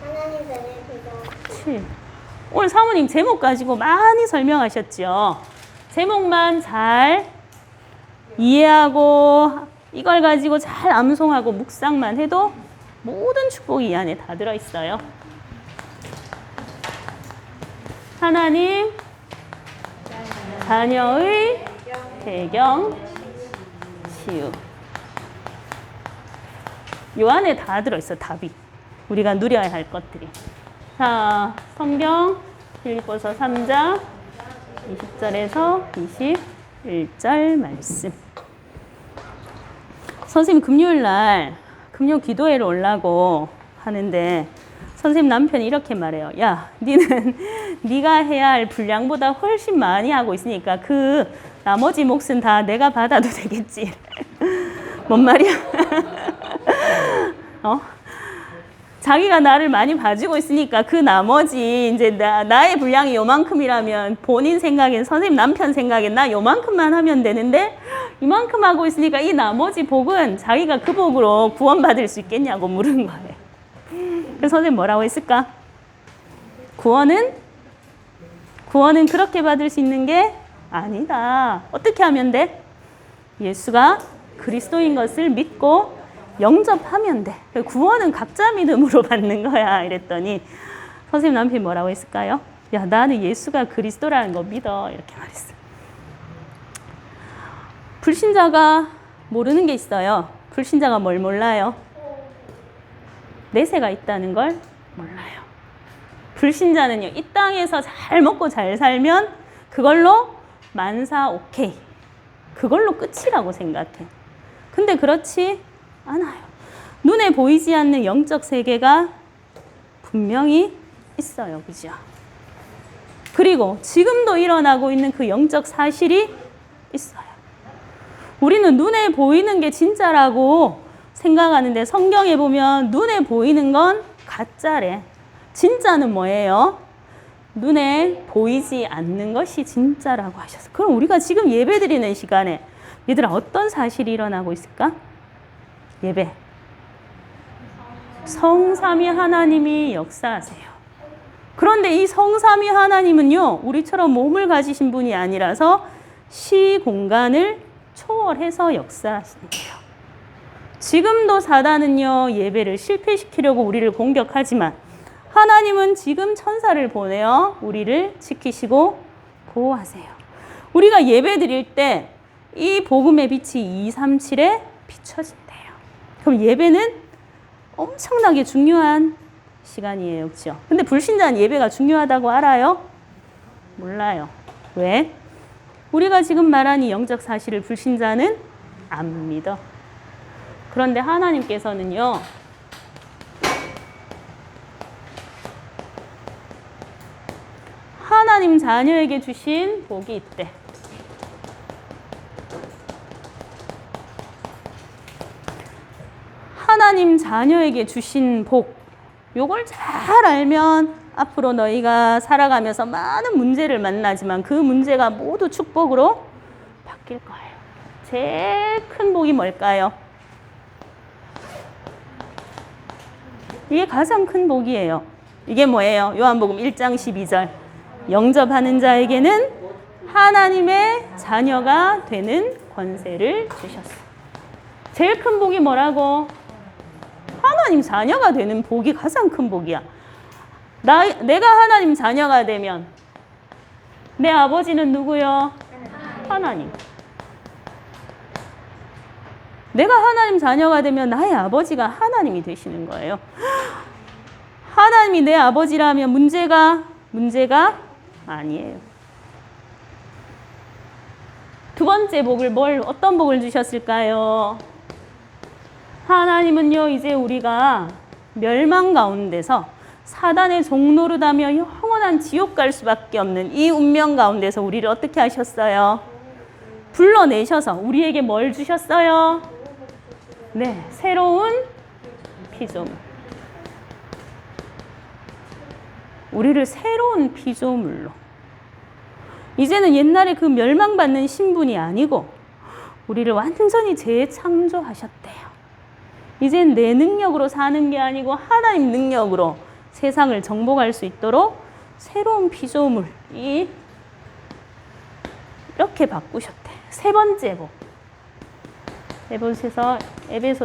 하나님 전에 그거 7. 오늘 사모님 제목 가지고 많이 설명하셨죠. 제목만 잘 이해하고 이걸 가지고 잘 암송하고 묵상만 해도 모든 축복이 이 안에 다 들어 있어요. 하나님 자녀의 배경 치유. 요 안에 다 들어 있어 답이. 우리가 누려야 할 것들이. 자, 성경 필리포서 3장 20절에서 21절 말씀. 선생님 금요일 날 금요 기도회를 올라고 하는데 선생님 남편이 이렇게 말해요. 야, 니는 네가 해야 할 분량보다 훨씬 많이 하고 있으니까 그 나머지 몫은 다 내가 받아도 되겠지. 뭔 말이야? 어? 자기가 나를 많이 봐주고 있으니까 그 나머지 이제 나, 나의 분량이 요만큼이라면 본인 생각엔 선생님 남편 생각엔 나 요만큼만 하면 되는데 이만큼 하고 있으니까 이 나머지 복은 자기가 그 복으로 구원받을 수 있겠냐고 물은 거예요. 그래서 선생님 뭐라고 했을까? 구원은 구원은 그렇게 받을 수 있는 게 아니다. 어떻게 하면 돼? 예수가 그리스도인 것을 믿고 영접하면 돼. 구원은 각자 믿음으로 받는 거야. 이랬더니 선생님 남편이 뭐라고 했을까요? 야, 나는 예수가 그리스도라는 거 믿어. 이렇게 말했어. 불신자가 모르는 게 있어요. 불신자가 뭘 몰라요? 내세가 있다는 걸 몰라요. 불신자는요, 이 땅에서 잘 먹고 잘 살면 그걸로 만사 오케이. 그걸로 끝이라고 생각해. 근데 그렇지 않아요. 눈에 보이지 않는 영적 세계가 분명히 있어요. 그죠? 그리고 지금도 일어나고 있는 그 영적 사실이 있어요. 우리는 눈에 보이는 게 진짜라고 생각하는데 성경에 보면 눈에 보이는 건 가짜래. 진짜는 뭐예요? 눈에 보이지 않는 것이 진짜라고 하셨어. 그럼 우리가 지금 예배 드리는 시간에 얘들아 어떤 사실이 일어나고 있을까? 예배. 성삼위 하나님이 역사하세요. 그런데 이 성삼위 하나님은요, 우리처럼 몸을 가지신 분이 아니라서 시 공간을 초월해서 역사하시는 거예요. 지금도 사단은요, 예배를 실패시키려고 우리를 공격하지만 하나님은 지금 천사를 보내어 우리를 지키시고 보호하세요. 우리가 예배 드릴 때 이 복음의 빛이 237에 비춰진대요. 그럼 예배는 엄청나게 중요한 시간이에요. 그죠? 근데 불신자는 예배가 중요하다고 알아요? 몰라요. 왜? 우리가 지금 말한 이 영적 사실을 불신자는 안 믿어. 그런데 하나님께서는요, 하나님 자녀에게 주신 복이 있대. 하나님 자녀에게 주신 복, 요걸 잘 알면 앞으로 너희가 살아가면서 많은 문제를 만나지만 그 문제가 모두 축복으로 바뀔 거예요. 제일 큰 복이 뭘까요? 이게 가장 큰 복이에요. 이게 뭐예요? 요한복음 1장 12절. 영접하는 자에게는 하나님의 자녀가 되는 권세를 주셨어. 제일 큰 복이 뭐라고? 하나님 자녀가 되는 복이 가장 큰 복이야. 나, 내가 하나님 자녀가 되면 내 아버지는 누구요? 하나님. 내가 하나님 자녀가 되면 나의 아버지가 하나님이 되시는 거예요. 하나님이 내 아버지라면 문제가 문제가 아니에요. 두 번째 복을 뭘 어떤 복을 주셨을까요? 하나님은요 이제 우리가 멸망 가운데서 사단의 종노릇하며 영원한 지옥 갈 수밖에 없는 이 운명 가운데서 우리를 어떻게 하셨어요? 불러내셔서 우리에게 뭘 주셨어요? 네, 새로운 피조물. 우리를 새로운 피조물로. 이제는 옛날에 그 멸망받는 신분이 아니고 우리를 완전히 재창조하셨대요. 이젠 내 능력으로 사는 게 아니고 하나님 능력으로 세상을 정복할 수 있도록 새로운 피조물이 이렇게 바꾸셨대. 세 번째 복. 에베소서 에베소서